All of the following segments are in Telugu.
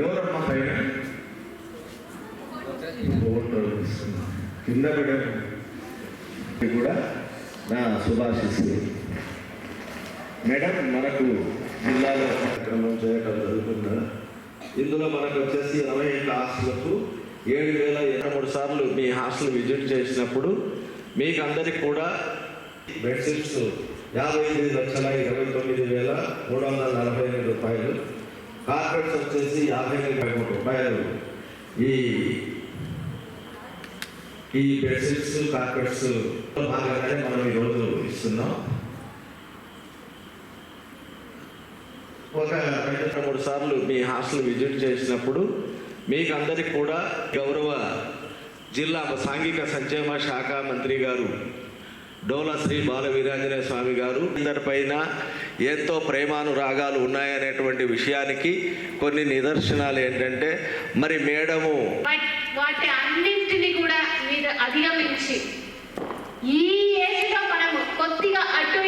ఎవరమ్మా పైన? కింద పడే కూడా నా శుభాశిస్సులు మేడం మనకు జిల్లాలో కార్యక్రమం చేయటం జరుగుతుంది? ఇందులో మనకు వచ్చేసి ఇరవై ఏళ్ళ హాస్టల్కు ఏడు వేల ఇరవై మూడు సార్లు మీ హాస్టల్ విజిట్ చేసినప్పుడు మీకు అందరికి కూడా బెడ్షీట్స్ యాభై ఎనిమిది లక్షల ఇరవై తొమ్మిది వేల మూడు వందల కార్పెట్స్ వచ్చేసి యాభై మూడు రూపాయలు ఈ ఈ బెడ్షీట్స్ కార్పెట్స్ భాగంగానే మనం ఈరోజు ఇస్తున్నాం ఒక రెండు మూడు సార్లు మీ హాస్టల్ విజిట్ చేసినప్పుడు మీకు అందరికి కూడా గౌరవ జిల్లా సాంఘిక సంక్షేమ శాఖ మంత్రి గారు డోలా శ్రీ బాల వీరాంజనేయ స్వామి గారు అందరిపైన ఎంతో ప్రేమానురాగాలు ఉన్నాయనేటువంటి విషయానికి కొన్ని నిదర్శనాలు ఏంటంటే మరి మేడము వాటి అన్నింటినీ కూడా మీరు అధిగమించి ఈ ఏజ్లో మనము కొద్దిగా అటు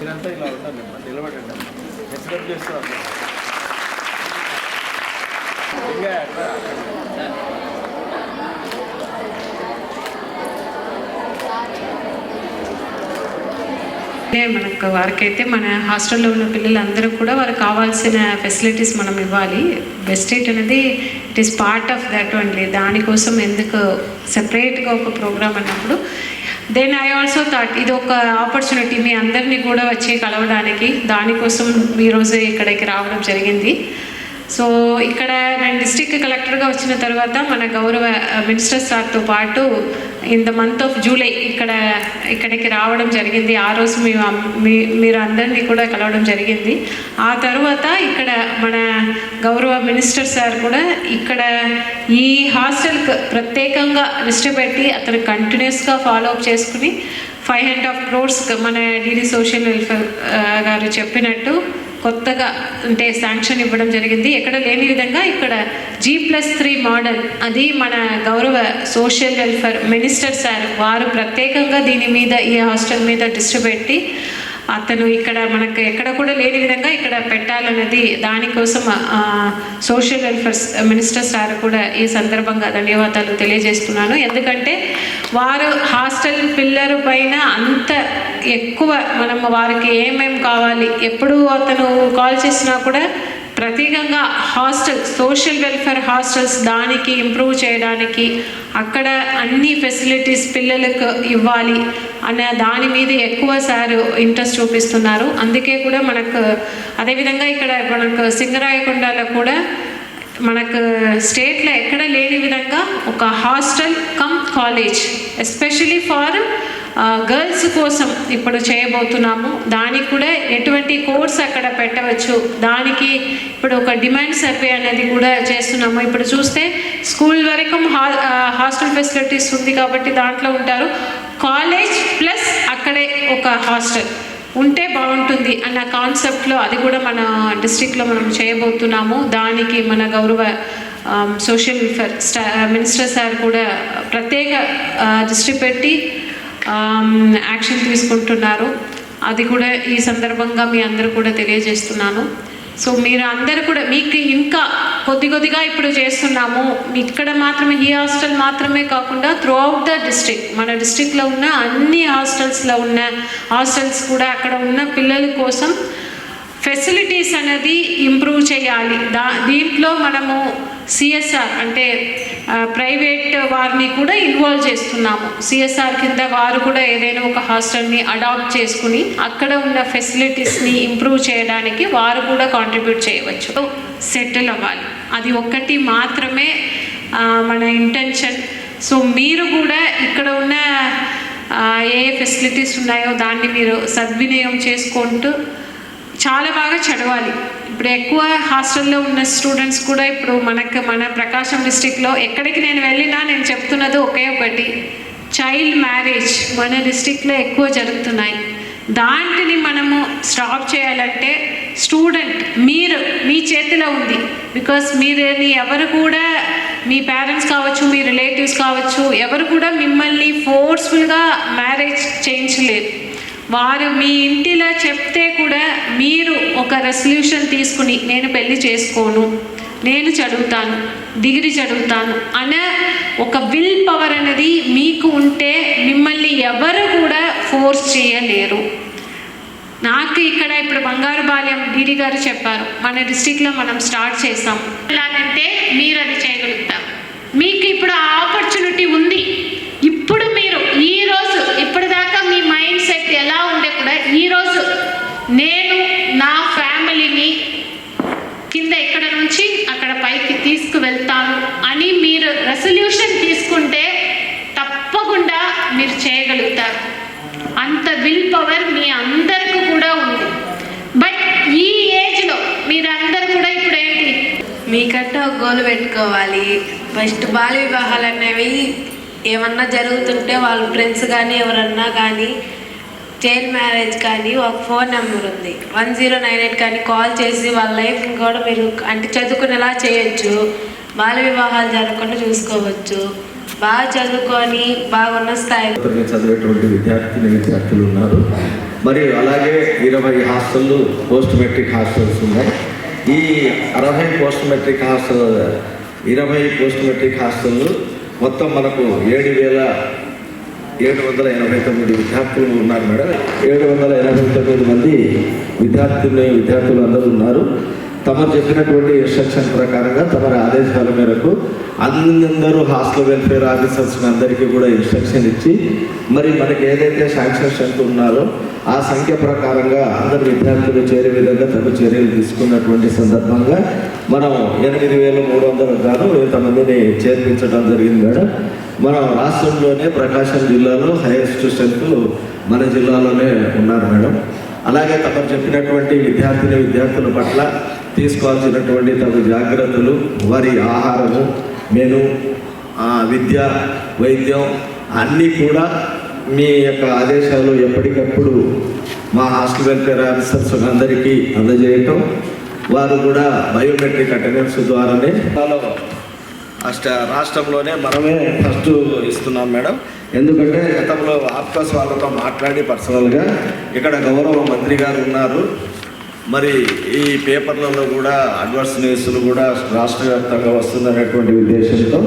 ఇదంతా ఇలా ఉండాలి నిలబడండి ఎక్స్పెక్ట్ చేస్తారు ఇంకా అట్లా అంటే మనకు వారికైతే మన హాస్టల్లో ఉన్న పిల్లలందరూ కూడా వారికి కావాల్సిన ఫెసిలిటీస్ మనం ఇవ్వాలి. బెస్ట్ ఎయిట్ అనేది it is part of that only దానికోసం ఎందుకు సెపరేట్గా ఒక ప్రోగ్రామ్ అన్నప్పుడు దెన్ ఐ ఆల్సో థాట్ ఇది ఒక ఆపర్చునిటీ మీ అందరినీ కూడా వచ్చి కలవడానికి దానికోసం ఈరోజు ఇక్కడికి రావడం జరిగింది. సో ఇక్కడ నేను డిస్టిక్ కలెక్టర్గా వచ్చిన తర్వాత మన గౌరవ మినిస్టర్ సార్తో పాటు in the month of July ఇక్కడ ఇక్కడికి రావడం జరిగింది. ఆ రోజు మేము మీ మీరు అందరినీ కూడా కలవడం జరిగింది. ఆ తర్వాత ఇక్కడ మన గౌరవ మినిస్టర్ సార్ కూడా ఇక్కడ ఈ హాస్టల్కి ప్రత్యేకంగా దృష్టి పెట్టి అతను కంటిన్యూస్గా ఫాలో అప్ చేసుకుని ఫైవ్ హండ్రెడ్ ఆఫ్ క్రోర్స్ మన డీడీ సోషల్ వెల్ఫేర్ గారు చెప్పినట్టు కొత్తగా అంటే శాంక్షన్ ఇవ్వడం జరిగింది. ఎక్కడ లేని విధంగా ఇక్కడ జీ ప్లస్ త్రీ మోడల్ అది మన గౌరవ సోషల్ వెల్ఫేర్ మినిస్టర్ సార్ వారు ప్రత్యేకంగా దీని మీద ఈ హాస్టల్ మీద దృష్టి పెట్టి అతను ఇక్కడ మనకు ఎక్కడ కూడా లేని విధంగా ఇక్కడ పెట్టాలన్నది దానికోసం సోషల్ వెల్ఫేర్ మినిస్టర్ సార్ కూడా ఈ సందర్భంగా ధన్యవాదాలు తెలియజేస్తున్నాను. ఎందుకంటే వారు హాస్టల్ పిల్లర్ పైన అంత ఎక్కువ మనం వారికి ఏమేమి కావాలి ఎప్పుడు అతను కాల్ చేసినా కూడా ప్రత్యేకంగా హాస్టల్ సోషల్ వెల్ఫేర్ హాస్టల్స్ దానికి ఇంప్రూవ్ చేయడానికి అక్కడ అన్ని ఫెసిలిటీస్ పిల్లలకు ఇవ్వాలి అనే దాని మీద ఎక్కువ సార్ ఇంట్రెస్ట్ చూపిస్తున్నారు. అందుకే కూడా మనకు అదేవిధంగా ఇక్కడ మనకు సింగరాయకొండలో కూడా మనకు స్టేట్లో ఎక్కడ లేని విధంగా ఒక hostel cum college especially for girls కోసం ఇప్పుడు చేయబోతున్నాము. దానికి కూడా ఎటువంటి కోర్స్ అక్కడ పెట్టవచ్చు? దానికి ఇప్పుడు ఒక డిమాండ్ సర్వే అనేది కూడా చేస్తున్నాము. ఇప్పుడు చూస్తే స్కూల్ వరకు హా హాస్టల్ ఫెసిలిటీస్ ఉంది కాబట్టి దాంట్లో ఉంటారు. కాలేజ్ ప్లస్ అక్కడే ఒక హాస్టల్. ఉంటే బాగుంటుంది అన్న కాన్సెప్ట్లో అది కూడా మన డిస్ట్రిక్ట్లో మనం చేయబోతున్నాము. దానికి మన గౌరవ సోషల్ వెల్ఫేర్ స్టా మినిస్టర్ సార్ కూడా ప్రత్యేక దృష్టి పెట్టి యాక్షన్ తీసుకుంటున్నారు. అది కూడా ఈ సందర్భంగా మీ అందరూ కూడా తెలియజేస్తున్నాను. సో మీరు అందరు కూడా మీకు ఇంకా కొద్ది కొద్దిగా ఇప్పుడు చేస్తున్నాము. ఇక్కడ మాత్రమే ఈ హాస్టల్ మాత్రమే కాకుండా త్రూ అవుట్ ద డిస్ట్రిక్ట్ మన డిస్ట్రిక్ట్లో ఉన్న అన్ని హాస్టల్స్లో ఉన్న హాస్టల్స్ కూడా అక్కడ ఉన్న పిల్లల కోసం ఫెసిలిటీస్ అనేది ఇంప్రూవ్ చేయాలి. దా దీంట్లో మనము సిఎస్ఆర్ అంటే ప్రైవేట్ వారిని కూడా ఇన్వాల్వ్ చేస్తున్నాము. సిఎస్ఆర్ కింద వారు కూడా ఏదైనా ఒక హాస్టల్ని అడాప్ట్ చేసుకుని అక్కడ ఉన్న ఫెసిలిటీస్ని ఇంప్రూవ్ చేయడానికి వారు కూడా కాంట్రిబ్యూట్ చేయవచ్చు. సెటిల్ అవ్వాలి. అది ఒక్కటి మాత్రమే మన ఇంటెన్షన్. సో మీరు కూడా ఇక్కడ ఉన్న ఏ ఫెసిలిటీస్ ఉన్నాయో దాన్ని మీరు సద్వినియోగం చేసుకుంటూ చాలా బాగా చదవాలి. ఇప్పుడు ఎక్కువ హాస్టల్లో ఉన్న స్టూడెంట్స్ కూడా ఇప్పుడు మనకు మన ప్రకాశం డిస్టిక్లో ఎక్కడికి నేను వెళ్ళినా నేను చెప్తున్నది ఒకే ఒకటి. చైల్డ్ మ్యారేజ్ మన డిస్టిక్లో ఎక్కువ జరుగుతున్నాయి. దాంటిని మనము స్టాప్ చేయాలంటే స్టూడెంట్ మీరు మీ చేతిలో ఉంది. బికాస్ మీరేని ఎవరు కూడా మీ పేరెంట్స్ కావచ్చు మీ రిలేటివ్స్ కావచ్చు ఎవరు కూడా మిమ్మల్ని ఫోర్స్ఫుల్గా మ్యారేజ్ చేయించలేరు. వారు మీ ఇంటిలో చెప్తే కూడా మీరు ఒక రెసల్యూషన్ తీసుకుని నేను పెళ్ళి చేసుకోను నేను చదువుతాను డిగ్రీ చదువుతాను అనే ఒక విల్ పవర్ అనేది మీకు ఉంటే మిమ్మల్ని ఎవరు కూడా ఫోర్స్ చేయలేరు. నాకు ఇక్కడ ఇప్పుడు బంగారు బాల్యం డీడీ గారు చెప్పారు. మన డిస్టిక్లో మనం స్టార్ట్ చేస్తాం. ఎలాగంటే మీరు అది చేయగలుగుతారు. మీకు ఇప్పుడు ఆ ఆపర్చునిటీ ఉంది ఇప్పుడు మీరు ఈ రోజు ఇప్పటిదాకా మీ మైండ్ సెట్ ఎలా ఈరోజు నేను నా ఫ్యామిలీని కింద ఎక్కడ నుంచి అక్కడ పైకి తీసుకువెళ్తాను అని మీరు రెసల్యూషన్ తీసుకుంటే తప్పకుండా మీరు చేయగలుగుతారు. అంత విల్ పవర్ మీ అందరికీ కూడా ఉంది. బట్ ఈ ఏజ్లో మీరందరూ కూడా ఇప్పుడు ఏంటి? మీకంటే ఒక గోల్ పెట్టుకోవాలి. ఫస్ట్ బాల వివాహాలు అనేవి ఏమన్నా జరుగుతుంటే వాళ్ళ ఫ్రెండ్స్ కానీ ఎవరన్నా కానీ చైల్డ్ మ్యారేజ్ కానీ ఒక ఫోన్ నెంబర్ ఉంది. వన్ జీరో నైన్ ఎయిట్ కానీ కాల్ చేసి వాళ్ళ లైఫ్ కూడా మీరు అంటే చదువుకునేలా చేయొచ్చు. బాల వివాహాలు జరగకుండా చూసుకోవచ్చు. బాగా చదువుకొని బాగున్న స్థాయి చదివేటువంటి విద్యార్థిని విద్యార్థులు ఉన్నారు. మరి అలాగే ఇరవై హాస్టళ్ళు పోస్ట్ మెట్రిక్ హాస్టల్స్ ఉన్నాయి. ఈ అరవై పోస్ట్ మెట్రిక్ హాస్టల్ ఇరవై పోస్ట్ మెట్రిక్ హాస్టళ్ళు మొత్తం మనకు ఏడు వేల ఏడు వందల ఎనభై తొమ్మిది విద్యార్థులు ఉన్నారు మేడం. ఏడు వందల ఎనభై తొమ్మిది మంది విద్యార్థులు విద్యార్థులు అందరూ ఉన్నారు. తమరు చెప్పినటువంటి ఇన్స్ట్రక్షన్ ప్రకారంగా తమరి ఆదేశాల మేరకు అందరూ హాస్టల్ వెల్ఫేర్ ఆఫీసర్స్ అందరికీ కూడా ఇన్స్ట్రక్షన్ ఇచ్చి మరి మనకి ఏదైతే శాంక్షన్ సంఖ్య ఉన్నారో ఆ సంఖ్య ప్రకారంగా అందరు విద్యార్థులు చేరే విధంగా తగు చర్యలు తీసుకున్నటువంటి సందర్భంగా మనం ఎనిమిది వేల మూడు వందల గాను ఇంతమందిని చేర్పించడం జరిగింది మేడం. మన రాష్ట్రంలోనే ప్రకాశం జిల్లాలో హైయెస్ట్ స్ట్రెంత్ మన జిల్లాలోనే ఉన్నారు మేడం. అలాగే తమరు చెప్పినటువంటి విద్యార్థిని విద్యార్థుల పట్ల తీసుకోవాల్సినటువంటి తగు జాగ్రత్తలు వారి ఆహారము మెను ఆ, విద్య వైద్యం అన్నీ కూడా మీ యొక్క ఆదేశాలు ఎప్పటికప్పుడు మా హాస్టల్ వెల్ఫేర్ ఆఫీసర్స్ అందరికీ అందజేయటం వారు కూడా బయోమెట్రిక్ అటెండెన్స్ ద్వారానే అష్ట రాష్ట్రంలోనే మనమే ఫస్ట్ ఇస్తున్నాం మేడం. ఎందుకంటే గతంలో ఆఫ్కాస్ వాళ్ళతో మాట్లాడి పర్సనల్గా ఇక్కడ గౌరవ మంత్రి గారు ఉన్నారు. మరి ఈ పేపర్లలో కూడా అడ్వర్స్ న్యూస్లు కూడా రాష్ట్ర వ్యాప్తంగా వస్తుందనేటువంటి ఉద్దేశంతో